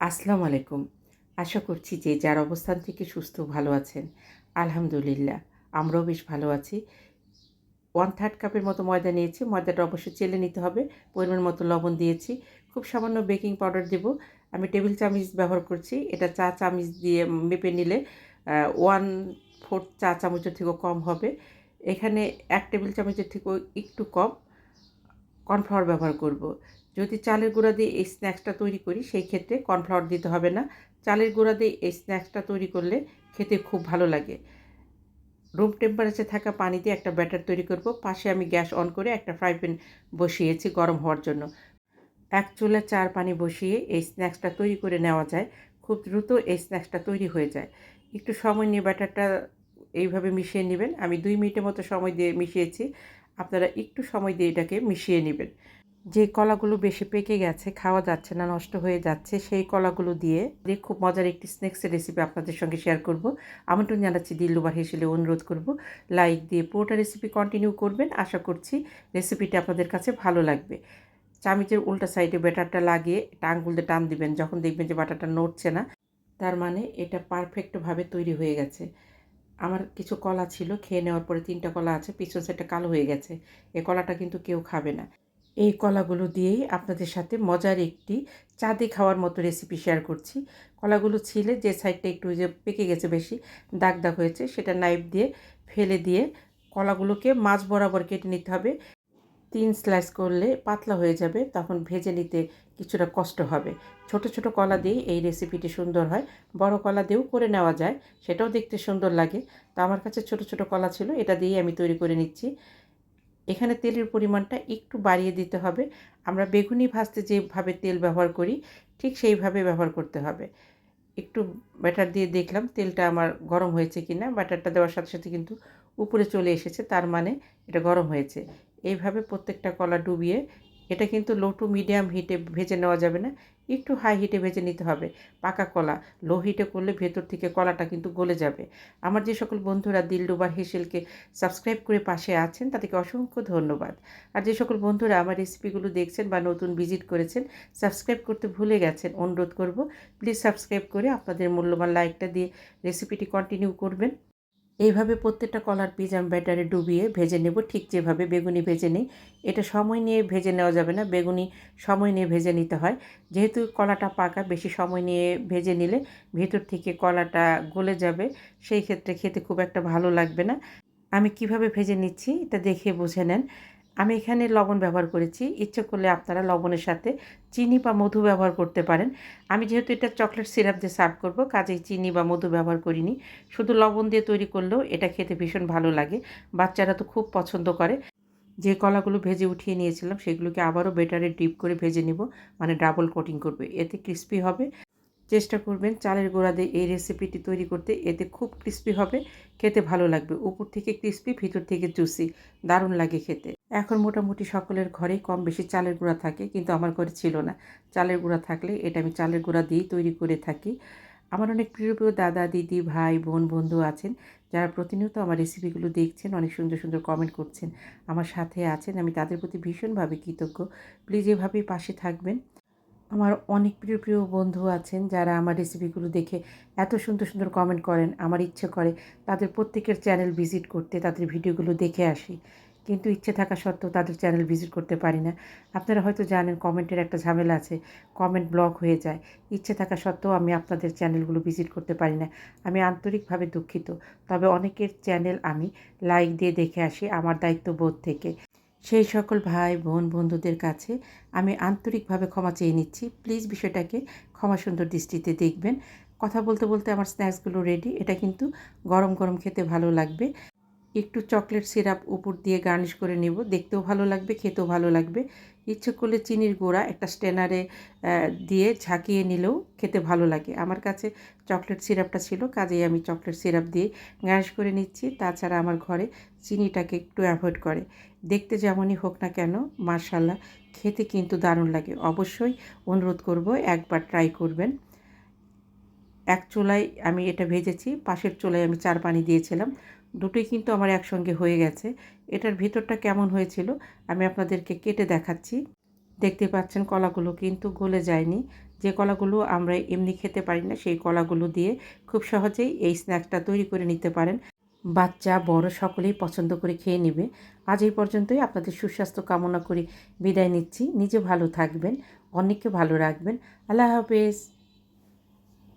আসসালামু আলাইকুম। আশা করছি যে যার অবস্থান থেকে সুস্থ ভালো আছেন। আলহামদুলিল্লাহ, আমরাও বেশ ভালো আছি। ওয়ান থার্ড কাপের মতো ময়দা নিয়েছি। ময়দাটা অবশ্যই চেলে নিতে হবে। পরিমাণ মতো লবণ দিয়েছি। খুব সামান্য বেকিং পাউডার দেব। আমি টেবিল চামিচ ব্যবহার করছি। এটা চা চামিচ দিয়ে মেপে নিলে ওয়ান ফোর্থ চা চামচের থেকেও কম হবে। এখানে এক টেবিল চামচের থেকেও একটু কম। কর্নফ্লাওয়ার ব্যবহার করব। যদি চালের গুঁড়া দিয়ে এই স্ন্যাক্সটা তৈরি করি, সেই ক্ষেত্রে কর্নফ্লাওয়ার দিতে হবে না। চালের গুঁড়া দিয়ে এই স্ন্যাক্সটা তৈরি করলে খেতে খুব ভালো লাগে। রুম টেম্পারেচার থাকা পানি দিয়ে একটা ব্যাটার তৈরি করব। পাশে আমি গ্যাস অন করে একটা ফ্রাই প্যান বসিয়েছি গরম হওয়ার জন্য। এক চুলে চার পানি বসিয়ে এই স্ন্যাক্সটা তৈরি করে নেওয়া যায়। খুব দ্রুত এই স্ন্যাক্সটা তৈরি হয়ে যায়। একটু সময় নিয়ে ব্যাটারটা এইভাবে মিশিয়ে নেবেন। আমি দুই মিনিটের মতো সময় দিয়ে মিশিয়েছি। আপনারা একটু সময় দিয়ে এটাকে মিশিয়ে নেবেন। যে কলাগুলো বেশি পেকে গেছে, খাওয়া যাচ্ছে না, নষ্ট হয়ে যাচ্ছে, সেই কলাগুলো দিয়ে খুব মজার একটি স্ন্যাক্সের রেসিপি আপনাদের সঙ্গে শেয়ার করব। আমন্ত্রণ জানাচ্ছি দিল্লুবার হিসেবে অনুরোধ করব লাইক দিয়ে পুরোটা রেসিপি কন্টিনিউ করবেন। আশা করছি রেসিপিটা আপনাদের কাছে ভালো লাগবে। চামিচের উল্টা সাইডে ব্যাটারটা লাগিয়ে এটা আঙ্গুল দিয়ে টান দিবেন, যখন দেখবেন যে বাটারটা নড়ছে না, তার মানে এটা পারফেক্টভাবে তৈরি হয়ে গেছে। আমার কিছু কলা ছিল, খেয়ে নেওয়ার পরে তিনটা কলা আছে, পিছন সাইডটা কালো হয়ে গেছে, এ কলাটা কিন্তু কেউ খাবে না। এই কলাগুলো দিয়েই আপনাদের সাথে মজার একটি চাঁদে খাওয়ার মতো রেসিপি শেয়ার করছি। কলাগুলো ছিলে যে সাইডটা একটু যে পেকে গেছে বেশি, দাগ দাগ হয়েছে, সেটা নাইফ দিয়ে ফেলে দিয়ে কলাগুলোকে মাছ বরাবর কেটে নিতে হবে। তিন স্লাইস করলে পাতলা হয়ে যাবে, তখন ভেজে নিতে কিছুটা কষ্ট হবে। ছোট ছোট কলা দিয়েই এই রেসিপিটি সুন্দর হয়। বড় কলা দিয়েও করে নেওয়া যায়, সেটাও দেখতে সুন্দর লাগে। তো আমার কাছে ছোট ছোট কলা ছিল, এটা দিয়েই আমি তৈরি করে নিচ্ছি। এখানে তেলের পরিমাণটা একটু বাড়িয়ে দিতে হবে। আমরা বেগুনি ভাজতে যেভাবে তেল ব্যবহার করি, ঠিক সেইভাবে ব্যবহার করতে হবে। একটু ব্যাটার দিয়ে দেখলাম তেলটা আমার গরম হয়েছে কি না ব্যাটারটা দেওয়ার সাথে সাথে কিন্তু উপরে চলে এসেছে, তার মানে এটা গরম হয়েছে। এইভাবে প্রত্যেকটা কলা ডুবিয়ে, এটা কিন্তু লো টু মিডিয়াম হিটে ভেজে নেওয়া যাবে না একটু হাই হিটে ভেজে নিতে হবে। পাকা কলা লো হিটে করলে ভেতর থেকে কলাটা কিন্তু গলে যাবে। আমার যে সকল বন্ধুরা দিলডুবার হেসেলকে সাবস্ক্রাইব করে পাশে আছেন, তাদেরকে অসংখ্য ধন্যবাদ। আর যে সকল বন্ধুরা আমার রেসিপিগুলো দেখছেন বা নতুন ভিজিট করেছেন সাবস্ক্রাইব করতে ভুলে গেছেন, অনুরোধ করব প্লিজ সাবস্ক্রাইব করে আপনাদের মূল্যবান লাইকটা দিয়ে রেসিপিটি কন্টিনিউ করবেন। এইভাবে প্রত্যেকটা কলার পিস আমি ব্যাটারে ডুবিয়ে ভেজে নেব। ঠিক যেভাবে বেগুনি ভেজে নিই। এটা সময় নিয়ে ভেজে নেওয়া যাবে না। বেগুনি সময় নিয়ে ভেজে নিতে হয়। যেহেতু কলাটা পাকা, বেশি সময় নিয়ে ভেজে নিলে ভেতর থেকে কলাটা গলে যাবে। সেই ক্ষেত্রে খেতে খুব একটা ভালো লাগবে না। আমি কীভাবে ভেজে নিচ্ছি, এটা দেখে বুঝে নেন। আমি এখানে লবণ ব্যবহার করেছি। ইচ্ছে করলে আপনারা লবণের সাথে চিনি বা মধু ব্যবহার করতে পারেন। আমি যেহেতু এটা চকলেট সিরাপ দিয়ে সার্ভ করব, কাজেই চিনি বা মধু ব্যবহার করিনি। শুধু লবণ দিয়ে তৈরি করলেও এটা খেতে ভীষণ ভালো লাগে। বাচ্চারা তো খুব পছন্দ করে। যে কলাগুলো ভেজে উঠিয়ে নিয়েছিলাম, সেগুলোকে আবারও বেটারে ডিপ করে ভেজে নিব। মানে ডাবল কোটিং করবে। এতে ক্রিস্পি হবে। চেষ্টা করবেন চালের গোড়া দিয়ে এই রেসিপিটি তৈরি করতে। এতে খুব ক্রিস্পি হবে, খেতে ভালো লাগবে। উপর থেকে ক্রিস্পি, ভিতর থেকে জুসি। দারুণ লাগে খেতে। এখন মোটামুটি সকলের ঘরেই কম বেশি চালের গুঁড়া থাকে, কিন্তু আমার ঘরে ছিল না। চালের গুঁড়া থাকলে এটা আমি চালের গুঁড়া দিয়েই তৈরি করে থাকি। আমার অনেক প্রিয় প্রিয় দাদা, দিদি, ভাই, বোন, বন্ধু আছেন, যারা প্রতিনিয়ত আমার রেসিপিগুলো দেখছেন, অনেক সুন্দর সুন্দর কমেন্ট করছেন, আমার সাথে আছেন, আমি তাদের প্রতি ভীষণভাবে কৃতজ্ঞ। প্লিজ এভাবেই পাশে থাকবেন। আমার অনেক প্রিয় প্রিয় বন্ধু আছেন, যারা আমার রেসিপিগুলো দেখে এত সুন্দর সুন্দর কমেন্ট করেন, আমার ইচ্ছে করে তাদের প্রত্যেকের চ্যানেল ভিজিট করতে, তাদের ভিডিওগুলো দেখে আসি। কিন্তু ইচ্ছে থাকা সত্ত্বেও তাদের চ্যানেল ভিজিট করতে পারি না। আপনারা হয়তো জানেন কমেন্টের একটা ঝামেলা আছে, কমেন্ট ব্লক হয়ে যায়। ইচ্ছে থাকা সত্ত্বেও আমি আপনাদের চ্যানেলগুলো ভিজিট করতে পারি না। আমি আন্তরিকভাবে দুঃখিত। তবে অনেকের চ্যানেল আমি লাইক দিয়ে দেখে আসি আমার দায়িত্ববোধ থেকে। সেই সকল ভাই, বোন, বন্ধুদের কাছে আমি আন্তরিকভাবে ক্ষমা চেয়ে নিচ্ছি। প্লিজ বিষয়টাকে ক্ষমা সুন্দর দৃষ্টিতে দেখবেন। কথা বলতে বলতে আমার স্ন্যাক্সগুলো রেডি এটা কিন্তু গরম গরম খেতে ভালো লাগবে। একটু চকলেট সিরাপ উপর দিয়ে গার্নিশ করে নেব। দেখতেও ভালো লাগবে, খেতেও ভালো লাগবে। ইচ্ছে করলে চিনির গোড়া একটা স্টেনারে দিয়ে ঝাঁকিয়ে নিলেও খেতে ভালো লাগে। আমার কাছে চকলেট সিরাপটা ছিল, কাজেই আমি চকলেট সিরাপ দিয়ে গার্নিশ করে নিচ্ছি। তাছাড়া আমার ঘরে চিনিটাকে একটু অ্যাভয়েড করে। দেখতে যেমনই হোক না কেন মার্শাল্লাহ খেতে কিন্তু দারুণ লাগে। অবশ্যই অনুরোধ করব, একবার ট্রাই করবেন। এক চুলায় আমি এটা ভেজেছি, পাশের চুলায় আমি চার পানি দিয়েছিলাম। দুটোই কিন্তু আমার একসঙ্গে হয়ে গেছে। এটার ভিতরটা কেমন হয়েছিল আমি আপনাদেরকে কেটে দেখাচ্ছি। দেখতে পাচ্ছেন কলাগুলো কিন্তু গলে যায়নি। যে কলাগুলো আমরা এমনি খেতে পারি না, সেই কলাগুলো দিয়ে খুব সহজেই এই স্ন্যাক্সটা তৈরি করে নিতে পারেন। বাচ্চা, বড় সকলেই পছন্দ করে খেয়ে নেবে। আজ এই পর্যন্তই। আপনাদের সুস্বাস্থ্য কামনা করে বিদায় নিচ্ছি। নিজে ভালো থাকবেন অনেককে ভালো রাখবেন। আল্লাহ হাফেজ।